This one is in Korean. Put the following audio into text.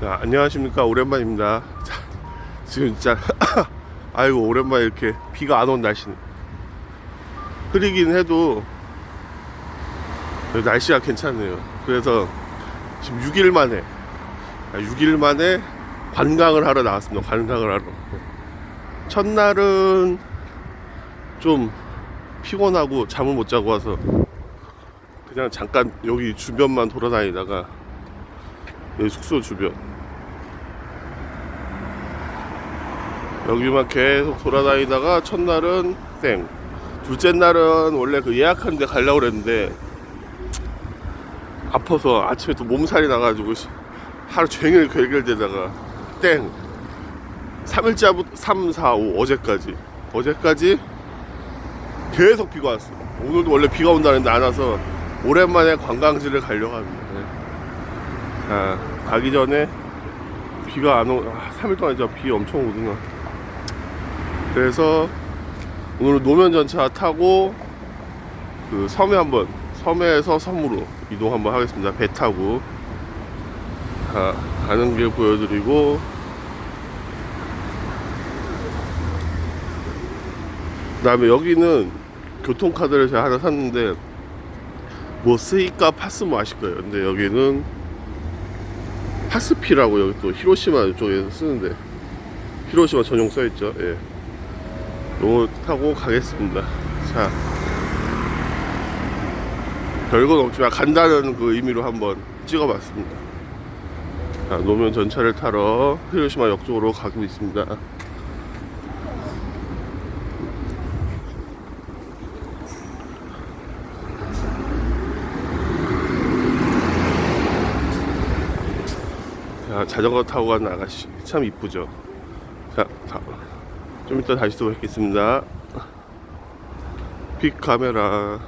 자, 안녕하십니까. 오랜만입니다. 자, 지금 진짜 아이고 오랜만에 이렇게 비가 안 온 날씨는 흐리긴 해도 날씨가 괜찮네요. 그래서 지금 6일 만에 6일 만에 관광을 하러 나왔습니다. 관광을 하러. 첫날은 좀 피곤하고 잠을 못 자고 와서 그냥 잠깐 여기 주변만 돌아다니다가 여기 숙소 주변. 여기만 계속 돌아다니다가 첫날은 땡. 둘째 날은 원래 그 예약한 데 가려고 그랬는데 아파서 아침에 또 몸살이 나가지고 시- 하루 종일 결결되다가 땡. 3일자부터 3, 4, 5 어제까지. 어제까지 계속 비가 왔어 오늘도 원래 비가 온다는데 안 와서 오랜만에 관광지를 가려고 합니다 네. 자, 가기 전에 비가 안 오, 아, 3일 동안 진짜 비 엄청 오구나. 그래서 오늘 노면 전차 타고 그 섬에 한번, 섬에서 섬으로 이동 한번 하겠습니다. 배 타고. 가, 가는 길 보여드리고, 그 다음에 여기는 교통카드를 제가 하나 샀는데, 뭐 스이카 파스 뭐 아실 거예요. 근데 여기는 파스피라고 여기 또 히로시마 쪽에서 쓰는데 히로시마 전용 써있죠. 예. 요거 타고 가겠습니다. 자. 별건 없지만 간다는 그 의미로 한번 찍어봤습니다. 자 노면 전차를 타러 히로시마 역 쪽으로 가고 있습니다 자, 자전거 타고 가는 아가씨 참 이쁘죠. 자, 자, 좀 이따 다시 또 뵙겠습니다. 픽 카메라.